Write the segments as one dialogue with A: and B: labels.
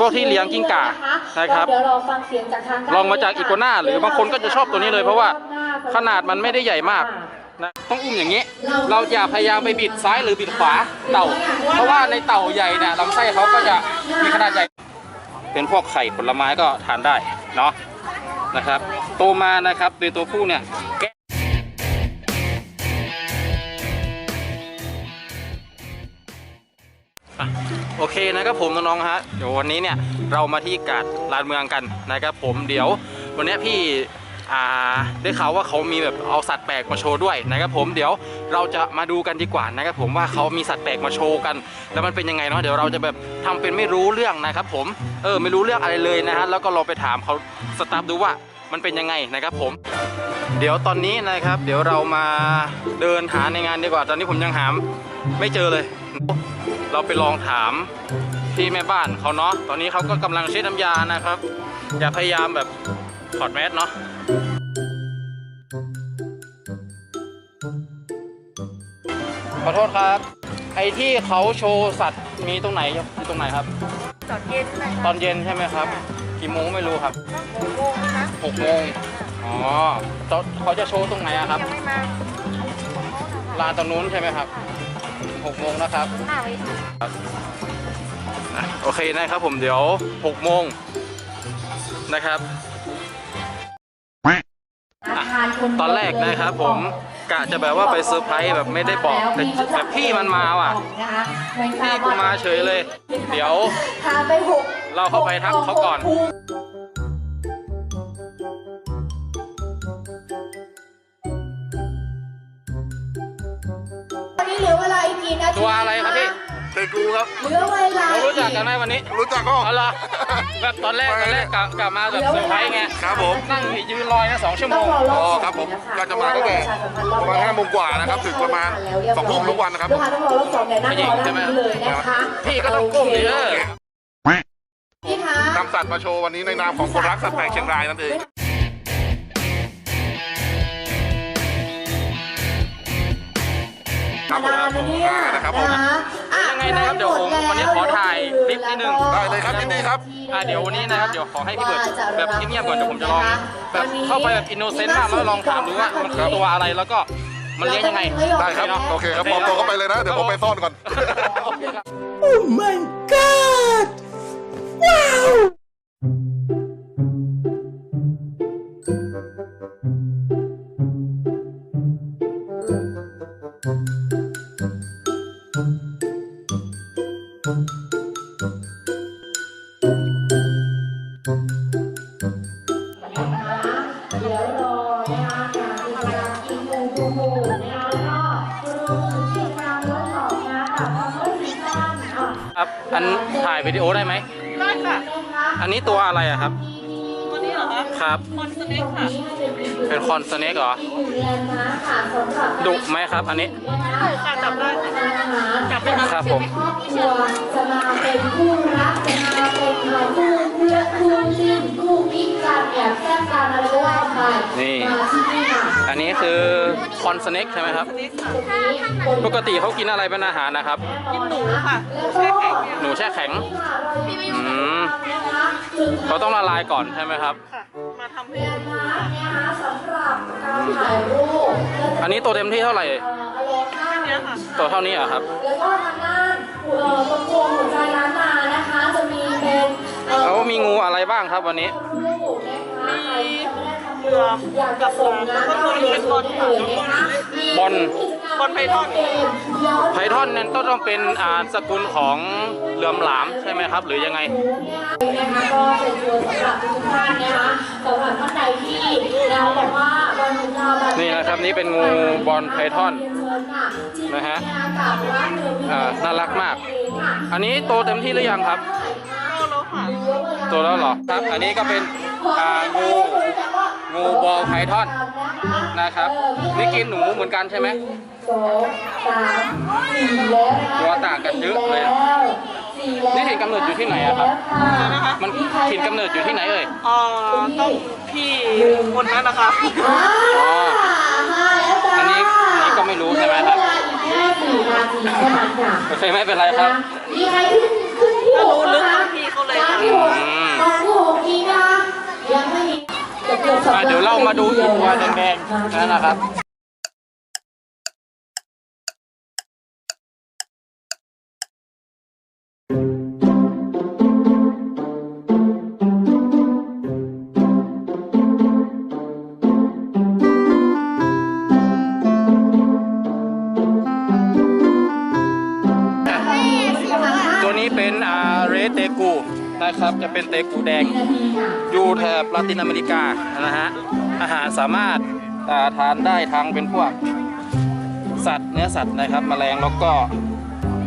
A: พวกที่เลี้ยงกิ้งก่านะครับ
B: เดี๋ยวเราฟังเสียงจากทาง
A: ลองมาจากอีโกนาหรือบางคนก็จะชอบตัวนี้เลยเพราะว่าขนาดมันไม่ได้ใหญ่มากนะต้องอุ้มอย่างนี้ เราอย่าพยายามไปบิดซ้ายหรือบิดขวาเต่า เพราะว่าในเต่าใหญ่เนี่ยลำไส้เขาก็จะมีขนาดใหญ่ เป็นพวกไข่ผลไม้ก็ทานได้เนาะนะครับ โตมานะครับโดยตัวผู้เนี่ย โอเคนะครับผมน้องๆฮะเดี๋ยววันนี้เนี่ยเรามาที่กาดลานเมืองกันนะครับผมเดี๋ยววันนี้พี่อาได้ข่าวว่าเขามีแบบเอาสัตว์แปลกมาโชว์ด้วยนะครับผมเดี๋ยวเราจะมาดูกันดีกว่านะครับผมว่าเขามีสัตว์แปลกมาโชว์กัน แล้วมันเป็นยังไงเนาะเดี๋ยวเราจะแบบทำเป็นไม่รู้เรื่องนะครับผมเออไม่รู้เรื่องอะไรเลยนะฮะแล้วก็เราไปถามเขาสตาฟดูว่ามันเป็นยังไงนะครับผม เดี๋ยวตอนนี้นะครับ เดี๋ยวเรามาเดินหาในงานดีกว่า ตอนนี้ผมยังหาไม่เจอเลย เราไปลองถามที่แม่บ้านเขาเนาะตอนนี้เขาก็กำลังเช็ดน้ำยานะครับ อย่าพยายามแบบถอดแมสเนาะขอโทษครับ ไอ้ที่เขาโชว์สัตว์มีตรงไหนอยู่ตรงไหนครับ
C: ตอนเย็นนะ
A: ตอนเย็นใช่ไหมครับ กี่โมงไม่รู้ครับ
C: หกโมงนะคะ
A: หกโมงอ๋อเขาเขาจะโชว์ตรงไหนอะครับ
C: ยังไม่มา
A: ลานตรงนู้นใช่ไหมครับ หกโมงนะครับ
C: ห้าวิ
A: อะโอเคนะครับผมเดี๋ยวหกโมงนะครับ
B: อาคารคน
A: ตอนแรกนะครับผมกะจะแบบว่าไปเซอร์ไพรส์แบบไม่ได้บอกแต่แบบพี่มันมาว่ะ
B: นะคะไม่ทร
A: พี่
B: บ
A: กู
B: ว่
A: มาเฉยเลย เดี๋ยว
B: ทานไปหก
A: เราเข้าไปทักเขาก่อน
B: วัน
A: ตัวอะไรครับพี่
D: เตกูครับ
B: เหลือเวลา
A: เรารู้จักกันไหมวันนี้
D: รู้จักก็
A: อ๋อเหรอแบบตอนแรกตอนแรกกะกะมาแบบเซอร์ไพรส์ไง
D: ครับผม
A: นั่งยืนรอยนะสองชั่วโม
B: ต้อง
A: ง
B: รอรอบ
D: อ๋อ
B: สอง
D: ครับผม
B: นะคะ
D: ก็จะมาตั้งแต่ประมาณห้าโมงกว่านะครับถึงประมาณสองทุ่มทุกวันนะครับ
B: ลูกค้าต้องรอรอบสองเนี่ยนั่งรอด้านนี้เลยนะคะ
A: พี่ก็ต้องก้มดิเออ
B: พี่คะ
D: นำสัตว์มาโชว์วันนี้ในนามของคนรักสัตว์แปลกเชียงรายนั่นเอง ครับผม
B: นานนะเนี่ย
D: นะครับผม
B: นะคะอ่
A: ยังไงนะครับเดี๋ยวผมวันนี้ขอถ่ายคลิปนิดนึง
D: ได้เลยครับยินดีครับ
A: อะเดี๋ยววันนี้นะครับเดี๋ยวขอให้พี่เบิร์ดแบบเงียบๆก่อนเดี๋ยวผมจะลองแบบเข้าไปแบบอินโนเซนต์มากแล้วลองถามดูว่ามันคือตัวอะไรแล้วก็มันเลี้ยงยังไง
D: ได้ครับ
A: เนาะ
D: โอเคครับปลอมตัวเข้าไปเลยนะ เดี๋ยวผมไปซ่อนก่อน
B: เอันถ่า
A: ยวิดีโอได้ไหม
C: ได้ค่ะ
A: อันนี้ตัวอะไรอะครับ
C: ตัวนี้เหรอคะ
A: ครับ
C: มอนสเน็กค่ะ
A: เป็นคอนสเนกเหรอ
B: อีกหนึ่งแลนด์มาร์คค่ะสำหรับ
A: ดุไหมครับ อันนี้
C: ค่ะจับได้ค่ะจับไปนะ
A: ครับผม
B: ครอบครัวจะมาเป็นคู่รักจะมาเป็นคู่เพื่อนคู่จิ้นคู่กิ๊กกันแอบแซ่บกันอะไรก็ว่าไป
A: นี่
B: มาที่นี่ค่ะ
A: อันนี้คือคอนสเนกใช่ไหมครับ
C: สเน็กค่ะ
A: ปกติเขากินอะไรเป็นอาหารนะครับ
C: กินหนูค่ะแช่แข็งเนี่ย
A: หนูแช่แข็งอืมเขาต้องละลายก่อนใช่ไหมครับ
C: ค่ะ มาทำให้
B: นะคะสำหรับการถ่ายรูป
A: อันนี้ตัวเต็มที่เท่าไหร่
B: เอ่ออโลค่า
C: เนี่ยค่ะ
A: ตัวเท่านี้เหรอครับ
B: แล้วก็ทางด้านเอ่อตรงโครงหัวใจล้านนานะคะ จะมีเป็นเอ่อ
A: แล้วมีงูอะไรบ้างครับวันนี้
B: รูปนะคะใครจะไม่ได้ทำ
C: เรือ
B: อยากจะส่งงาน
C: แล้วก็ตัวนี้เป็นบอลค่ะ
B: นะคะมี
A: บอล
C: บอลไพทอน
B: เกมย้อน
A: ไพทอนนั้นต้องต้องเป็นอ่าสกุลของเหลือมหลามใช่ไหมครับ หรือยังไง
B: นะคะก็เป็นตัวสำหรับทุกท่านนะคะสำหรับท่านใดที่เราบอกว่าวันนี้เราแบบ
A: นี่นะครับนี่เป็นงูบอลไพทอนนะฮะอ่าน่ารักมาก อันนี้โตเต็มที่หรือยังครับ
C: โตแล้วค่ะ
A: โตแล้วเหรอครับ อันนี้ก็เป็นอ่างู งูบอลไพทอนนะครับ นี่กินหนูเหมือนกันใช่ไหม
B: สองสามสี่แล้วนะคะ
A: ตัวต่างกันเยอะเลย
B: สี่แล้ว
A: นี่ถิ่นกำเนิดอยู่ที่ไหนอะครับ
C: นะคะ
A: มันถิ่นกำเนิดอยู่ที่ไหนเอ่ย
C: เอ่อต้องพี่คนนั้นนะคะ
B: อ่าห้าแล้วจ้า
A: อันนี้อันนี้ก็ไม่รู้ใช่ไหมครับ
B: เหลือเวลาอีกแค่สี่นาทีเท่านั้นค่ะ
A: โอเคไม่เป็นไรครับ
B: มีใครขึ้นขึ้นที่
C: ถ้า
B: ห
C: รู้
B: ก
C: ลึก
B: นะ
C: ต้
B: คะ
C: องพี่เขาเลย
B: ร้าน
C: ค่ะ
B: ที่ห
A: อะเดี๋ยวเรามาดูอีกตัวแดงๆนั่นนะครับ จะเป็นเตกูแดงอยู่แถบลาตินอเมริกานะฮะอาหารสามารถอ่าทานได้ทั้งเป็นพวกสัตว์เนื้อสัตว์นะครับแมลงแล้วก็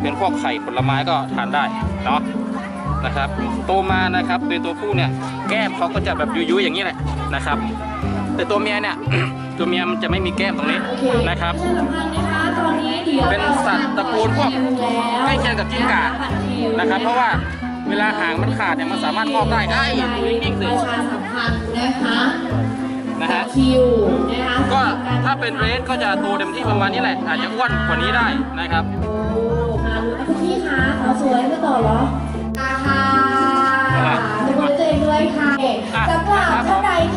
A: เป็นพวกไข่ผลไม้ก็ทานได้เนาะนะครับโตมานะครับโดยตัวผู้เนี่ยแก้มเขาก็จะแบบยุยๆอย่างนี้แหละนะครับ แต่ตัวเมียเนี่ยตัวเมียมันจะไม่มีแก้มตรงนี้นะครับเป็นสัตว์ตระกูลพวกใกล้เคียงกับกิ้งก่านะครับ เพราะว่า เวลาหางมันขาดเนี่ยมันสามารถงอกได้ไอ้ยอยู่นิ่งๆสิ
B: ประชาสัมพันธ์นะคะ
A: นะฮะ
B: คิวนะคะ
A: ก็ถ้าเป็นเรสก็จะโตเต็มที่ประมาณนี้แหละ อาจจะอ้วนกว่านี้ได้นะครับ
B: โอ้มาลุ้นนะคุณพี่คะขอสวยไม่ต่อเหรอราคาจะบริจาคด้วยค่ะ
A: อะ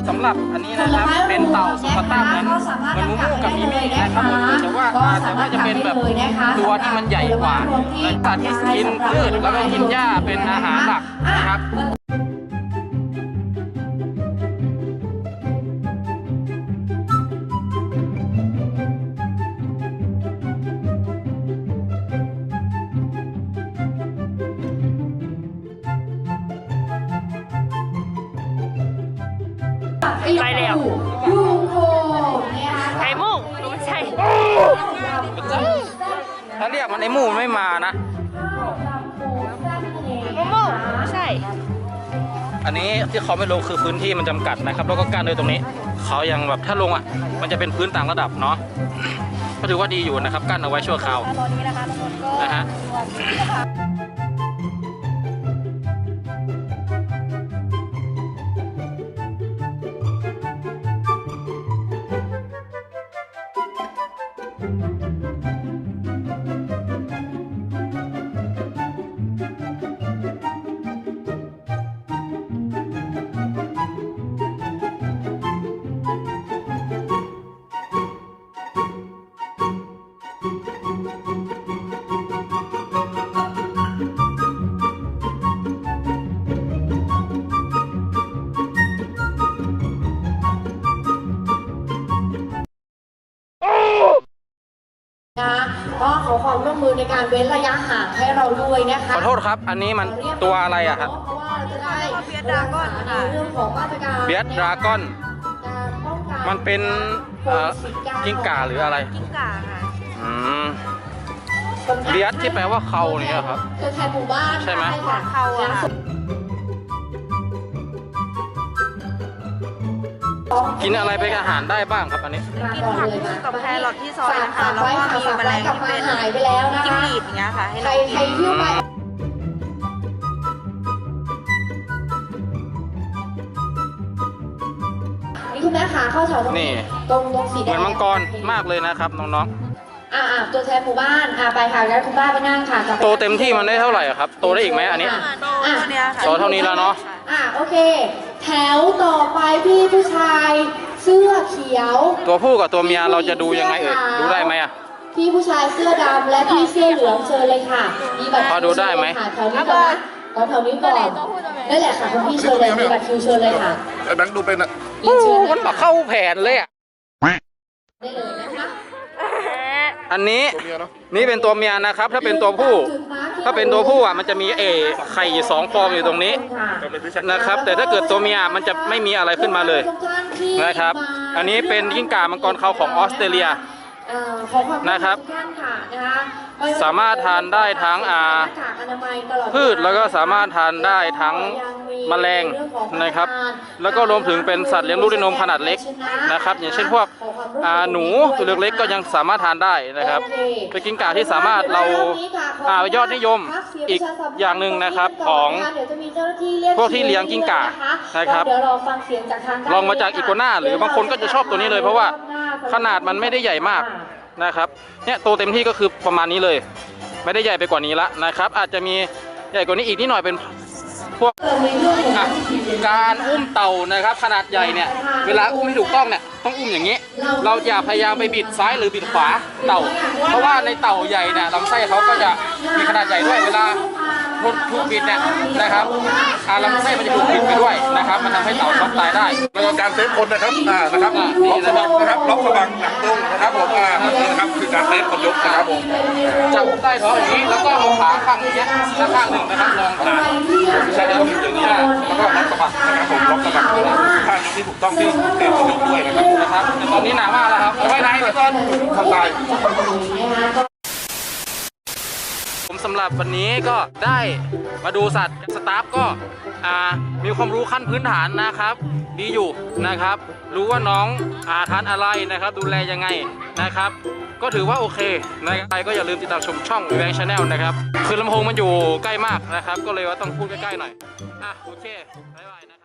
B: สำหรับ
A: อันนี้นะครับเป็นเต่าสุภาต้าเหมือนเหมือนมูมูกับมิมินะครับแต่ว่าแต่ว่าจะเป็นแบบตัวที่มันใหญ่กว่าสัตว์ที่กินพืชแล้วก็กินหญ้าเป็นอาหารหลักนะครับ ถ้าเรียกมันไอ้หมูมันไม่มานะ
C: โมโมใช่
A: อันนี้ที่เขาไม่ลงคือพื้นที่มันจำกัดนะครับ แล้วก็กั้นด้วยตรงนี้ เขายังแบบถ้าลงอะ มันจะเป็นพื้นต่างระดับเนาะ ก็ถือว่าดีอยู่นะครับ กั้นเอาไว้ชั่วคราว
E: ตอนนี้นะคะทุกคนก็
A: นะฮะ
B: นะคะ เว้นระยะห่างให้เราด้วยนะคะ
A: ขอโทษครับ อันนี้มันตัวอะไรอะครับ
B: เพราะว่าเราจะได้รักษาในเรื่องของมาตรการ
A: เบียดดราก้อน
B: การป้องกัน
A: มันเป็นเอ่อ
B: โควิด19
A: กิ้งก่าหรืออะไร
E: กิ้งก่าค่ะ
A: อืม เบียดที่แปลว่าเขาเนี่ยครับ
B: ตัวแทนหมู่บ้าน
A: ใช่ไหม
B: ค่ะ
E: เขาอะค่ะ
A: กินอะไรเป็นอาหารได้บ้างครับอันนี้
E: กินผักบุ้งกับแครอทที่ซอยนะคะแล้วก็มีแมลงที่เป็น
B: หายไปแล้วนะ
E: จิ้ง
B: คะ
E: หรีดอย่างเงี้ยค่ะ ให้
B: ใคร
E: เรา
B: ใคร
E: กิน
B: หิ้วไปนี่คุณแม่ขาเข้าแถวตรง
A: นี่
B: ตรงตรงสีแด
A: เหมื
B: ง
A: อนมังกรมากเลยนะครับน้อง
B: อ่าอ่าตัวแทนหมู่บ้านอ่าไปค่ะแล้วคุณป้าไปนั่งค่ะกลับ
A: ๆ
B: ไป
A: โตเต็มที่มันได้เท่าไหร่อะครับ โตได้อีกไหมอันนี้
E: โตเท่านี้ค่ะ
A: โตเท่านี้แล้วเนาะ
B: อ่าโอเค แถวต่อไปพี่ผู้ชาย เสื้อเขียว
A: ตัวผู้กับตัวเมียเราจะดูยังไงเอ่ยดูได้ไหมอะ
B: พี่ผู้ชายเสื้อดำและพี่เสื้อเหลืองเชิญเลยค่ะ มีบัตร
A: พอดูได้ไหม
B: ค่ะแถวนี้ก่อนนะเอาแถวนี้ก่อนนั่นแหละค่ะคุณพี่เชิญเลยมีบัตรคิวเชิญเลยค่ะ
D: ไอ้แบงค์ดูเป็นอะ
B: เรียนเชิญเลย
A: มันมา
B: ค่ะ
A: เข้าแผนเลยอะ
B: ได้เลยนะคะ
A: อันนี้
D: ตัวเมียเนาะ
A: นี่เป็นตัวเมียนะครับ ถ้าเป็นตัวผู้ ถ้าเป็นตัวผู้อะมันจะมีเอไข่สองฟองอยู่ตรงนี้นะครับ แต่ถ้าเกิดตัวเมียมันจะไม่มีอะไรขึ้นมาเลยนะครับ อันนี้เป็นกิ้งก่ามังกรเขาของออสเตรเลีย
B: เอ่อขอความ
A: นะครับ
B: ทุกท่านค่ะนะคะไว่
A: สามารถทานได้ทั้งอ่า
B: หน้ากากอนามัยตลอด
A: พืชแล้วก็สามารถทานได้ทั้ง แมลงนะครับ แล้วก็รวมถึงเป็นสัตว์เลี้ยงลูกด้วยนมขนาดเล็กนะครับ อย่างเช่นพวกอ่าหนูตัวเล็กๆก็ยังสามารถทานได้นะครับ เป็นกิ้งก่าที่สามารถเราอ่ายอดนิยมอีกอย่างหนึ่งนะครับของ
B: เดี๋ยวจะมีเจ้าหน้าที่เรียก
A: พวกที่เลี้ยงกิ้งก่านะครับ
B: เดี๋ยวเราฟังเสียงจากทางด้น
A: ลองมาจากอีโกน่าหรือบางคนก็จะชอบตัวนี้เลย เพราะว่าขนาดมันไม่ได้ใหญ่มากนะครับเนี่ยโตเต็มที่ก็คือประมาณนี้เลย ไม่ได้ใหญ่ไปกว่านี้ละนะครับ อาจจะมีใหญ่กว่านี้อีกนิดหน่อยเป็น พวกการอุ้มเต่านะครับ ขนาดใหญ่เนี่ย เวลาอุ้มให้ถูกต้องเนี่ยต้องอุ้มอย่างนี้ เราอย่าพยายามไปบิดซ้ายหรือบิดขวาเต่า เพราะว่าในเต่าใหญ่เนี่ยลำไส้เขาก็จะมีขนาดใหญ่ด้วยเวลา ถูกถูกบิดเนี่ยนะครับอ่าลำไส้มันจะถูกบิดไปด้วยนะครับ มันทำให้เต่าช็อกตายได้
D: แล้วก็การเซฟคนนะครับอ่านะครับ
A: อ่า
D: ล็อกสะบักนะครับล็อกสะบักหนังตรงนะครับผมอ่านี่นะครับคือการเซฟคนยกนะครับผม
A: จับใต้ท้องอย่างนี้แล้วก็เอาขาข้างนี้แล้วข้างหนึ่งนะครับลองขา
D: ใช่แล้วอย่างนี้นะแล้วก็ล็อกสะบักนะครับผมล็อกสะบักท่ายกที่ถูกต้องที่เซฟคนยกด้วยนะครับ
A: นะครับแต่ตอนนี้หนามากแล้วครับเอาไว้ไหนพี่ต้น
D: ทำลาย
A: ผม สำหรับวันนี้ก็ได้มาดูสัตว์สตาฟก็มีความรู้ขั้นพื้นฐานนะครับ ดีอยู่นะครับ รู้ว่าน้องอาทานอะไรนะครับ ดูแลยังไงนะครับ ก็ถือว่าโอเคนะใครก็อย่าลืมติดตามชมช่องแบงค์ชาแนลนะครับ คือลำโพงมันอยู่ใกล้มากนะครับ ก็เลยว่าต้องพูดใกล้ๆหน่อยอะโอเคบ๊ายบายนะครับ